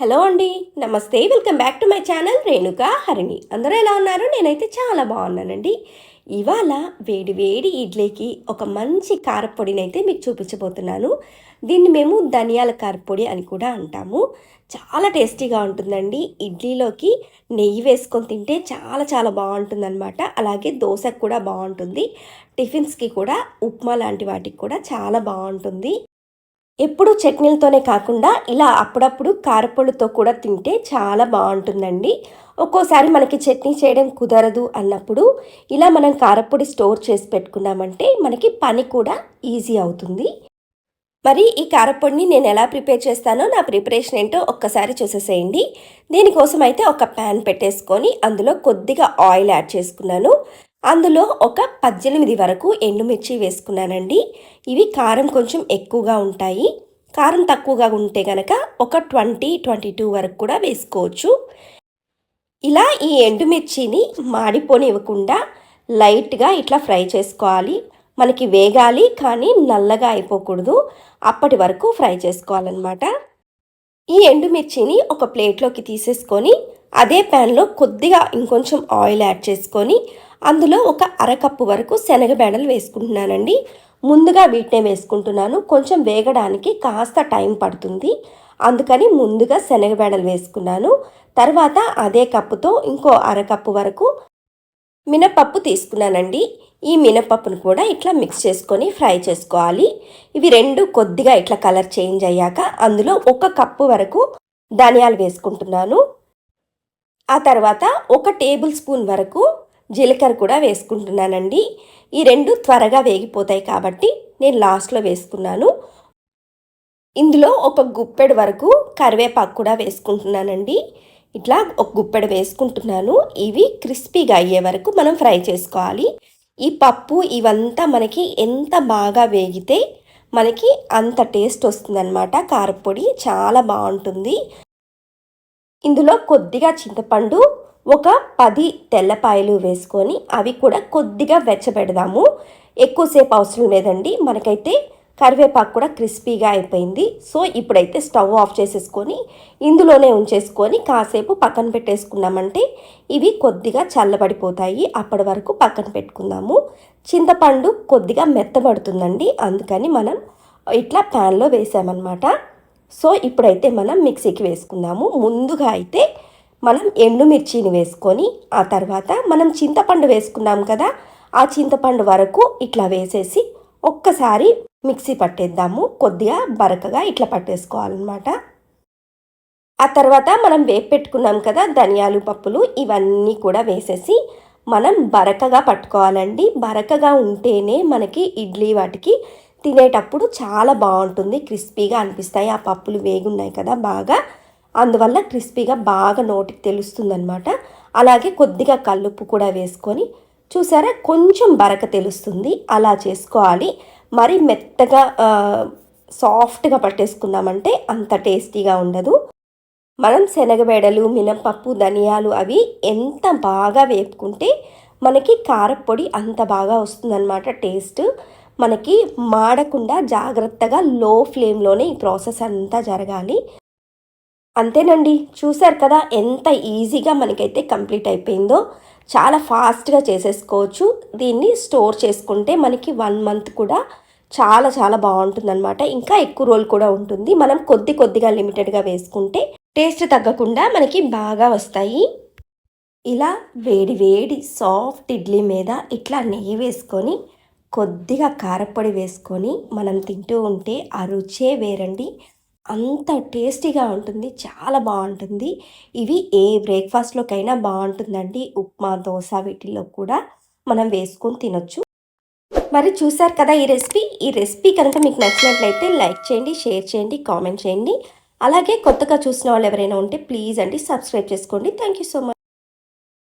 Hello అండి నమస్తే. Welcome back to my channel Renuka Harini. అందరూ ఎలా ఉన్నారు? నేనైతే చాలా బాగున్నానండి. ఇవాళ వేడి వేడి ఇడ్లీకి ఒక మంచి కారపొడిని అయితే మీకు చూపించబోతున్నాను. దీన్ని మేము ధనియాల కారపొడి అని కూడా అంటాము. చాలా టేస్టీగా ఉంటుందండి. ఇడ్లీలోకి నెయ్యి వేసుకొని తింటే చాలా చాలా బాగుంటుందన్నమాట. అలాగే దోశకు కూడా బాగుంటుంది. టిఫిన్స్కి కూడా ఉప్మా లాంటి వాటికి కూడా చాలా బాగుంటుంది. ఎప్పుడు చట్నీలతోనే కాకుండా ఇలా అప్పుడప్పుడు కారపొడితో కూడా తింటే చాలా బాగుంటుందండి. ఒక్కోసారి మనకి చట్నీ చేయడం కుదరదు అన్నప్పుడు ఇలా మనం కారపొడి స్టోర్ చేసి పెట్టుకున్నామంటే మనకి పని కూడా ఈజీ అవుతుంది. మరి ఈ కారపొడిని నేను ఎలా ప్రిపేర్ చేస్తానో నా ప్రిపరేషన్ ఏంటో ఒక్కసారి చూసేసేయండి. దీనికోసం అయితే ఒక ప్యాన్ పెట్టేసుకొని అందులో కొద్దిగా ఆయిల్ యాడ్ చేసుకున్నాను. అందులో ఒక పద్దెనిమిది వరకు ఎండుమిర్చి వేసుకున్నానండి. ఇవి కారం కొంచెం ఎక్కువగా ఉంటాయి. కారం తక్కువగా ఉంటే కనుక ఒక ట్వంటీ ట్వంటీ టూ వరకు కూడా వేసుకోవచ్చు. ఇలా ఈ ఎండుమిర్చిని మాడిపోనివ్వకుండా లైట్గా ఇట్లా ఫ్రై చేసుకోవాలి. మనకి వేగాలి కానీ నల్లగా అయిపోకూడదు. అప్పటి వరకు ఫ్రై చేసుకోవాలన్నమాట. ఈ ఎండుమిర్చిని ఒక ప్లేట్లోకి తీసేసుకొని అదే ప్యాన్లో కొద్దిగా ఇంకొంచెం ఆయిల్ యాడ్ చేసుకొని అందులో ఒక అరకప్పు వరకు శనగబేడలు వేసుకుంటున్నానండి. ముందుగా వీటినే వేసుకుంటున్నాను. కొంచెం వేగడానికి కాస్త టైం పడుతుంది. అందుకని ముందుగా శనగబేడలు వేసుకున్నాను. తర్వాత అదే కప్పుతో ఇంకో అరకప్పు వరకు మినపప్పు తీసుకున్నానండి. ఈ మినపప్పును కూడా ఇట్లా మిక్స్ చేసుకొని ఫ్రై చేసుకోవాలి. ఇవి రెండు కొద్దిగా ఇట్లా కలర్ చేంజ్ అయ్యాక అందులో ఒక కప్పు వరకు ధనియాలు వేసుకుంటున్నాను. ఆ తర్వాత ఒక టేబుల్ స్పూన్ వరకు జీలకర్ర కూడా వేసుకుంటున్నానండి. ఈ రెండు త్వరగా వేగిపోతాయి కాబట్టి నేను లాస్ట్లో వేసుకున్నాను. ఇందులో ఒక గుప్పెడు వరకు కరివేపాకు కూడా వేసుకుంటున్నానండి. ఇట్లా ఒక గుప్పెడు వేసుకుంటున్నాను. ఇవి క్రిస్పీగా అయ్యే వరకు మనం ఫ్రై చేసుకోవాలి. ఈ పప్పు ఇవంతా మనకి ఎంత బాగా వేగితే మనకి అంత టేస్ట్ వస్తుందన్నమాట. కారపొడి చాలా బాగుంటుంది. ఇందులో కొద్దిగా చింతపండు ఒక పది తెల్లపాయలు వేసుకొని అవి కూడా కొద్దిగా వెచ్చబెడదాము. ఎక్కువసేపు అవసరం లేదండి. మనకైతే కరివేపాకు కూడా క్రిస్పీగా అయిపోయింది. సో ఇప్పుడైతే స్టవ్ ఆఫ్ చేసేసుకొని ఇందులోనే ఉంచేసుకొని కాసేపు పక్కన పెట్టేసుకున్నామంటే ఇవి కొద్దిగా చల్లబడిపోతాయి. అప్పటి వరకు పక్కన పెట్టుకుందాము. చింతపండు కొద్దిగా మెత్తబడుతుందండి. అందుకని మనం ఇట్లా ప్యాన్లో వేసామన్నమాట. సో ఇప్పుడైతే మనం మిక్సీకి వేసుకుందాము. ముందుగా అయితే మనం ఎండుమిర్చిని వేసుకొని ఆ తర్వాత మనం చింతపండు వేసుకున్నాం కదా ఆ చింతపండు వరకు ఇట్లా వేసేసి ఒక్కసారి మిక్సీ పట్టేద్దాము. కొద్దిగా బరకగా ఇట్లా పట్టేసుకోవాలన్నమాట. ఆ తర్వాత మనం వేపు పెట్టుకున్నాం కదా ధనియాలు పప్పులు ఇవన్నీ కూడా వేసేసి మనం బరకగా పట్టుకోవాలండి. బరకగా ఉంటేనే మనకి ఇడ్లీ వాటికి తినేటప్పుడు చాలా బాగుంటుంది క్రిస్పీగా అనిపిస్తాయి. ఆ పప్పులు వేగున్నాయి కదా బాగా. అందువల్ల క్రిస్పీగా బాగా నోటికి తెలుస్తుందనమాట అలాగే కొద్దిగా కల్లుప్పు కూడా వేసుకొని చూసారా? కొంచెం బరక తెలుస్తుంది. అలా చేసుకోవాలి. మరి మెత్తగా సాఫ్ట్గా పట్టేసుకున్నామంటే అంత టేస్టీగా ఉండదు. మనం శనగబెడలు మినపప్పు ధనియాలు అవి ఎంత బాగా వేపుకుంటే మనకి కారపొడి అంత బాగా వస్తుందన్నమాట టేస్ట్. మనకి మాడకుండా జాగ్రత్తగా లో ఫ్లేమ్లోనే ఈ ప్రాసెస్ అంతా జరగాలి. అంతేనండి. చూసారు కదా ఎంత ఈజీగా మనకైతే కంప్లీట్ అయిపోయిందో. చాలా ఫాస్ట్గా చేసేసుకోవచ్చు. దీన్ని స్టోర్ చేసుకుంటే మనకి వన్ మంత్ కూడా చాలా చాలా బాగుంటుందన్నమాట. ఇంకా ఎక్కువ రోల్ కూడా ఉంటుంది. మనం కొద్ది కొద్దిగా లిమిటెడ్గా వేసుకుంటే టేస్ట్ తగ్గకుండా మనకి బాగా వస్తాయి. ఇలా వేడి వేడి సాఫ్ట్ ఇడ్లీ మీద ఇట్లా నెయ్యి వేసుకొని కొద్దిగా కారపొడి వేసుకొని మనం తింటూ ఉంటే ఆ రుచే వేరండి. అంత టేస్టీగా ఉంటుంది చాలా బాగుంటుంది. ఇవి ఏ బ్రేక్ఫాస్ట్లోకైనా బాగుంటుందండి. ఉప్మా దోశ వీటిల్లో కూడా మనం వేసుకొని తినొచ్చు. మరి చూసారు కదా ఈ రెసిపీ? ఈ రెసిపీ కనుక మీకు నచ్చినట్లయితే లైక్ చేయండి షేర్ చేయండి కామెంట్ చేయండి. అలాగే కొత్తగా చూసిన వాళ్ళు ఎవరైనా ఉంటే ప్లీజ్ అండి సబ్స్క్రైబ్ చేసుకోండి. Thank you so much.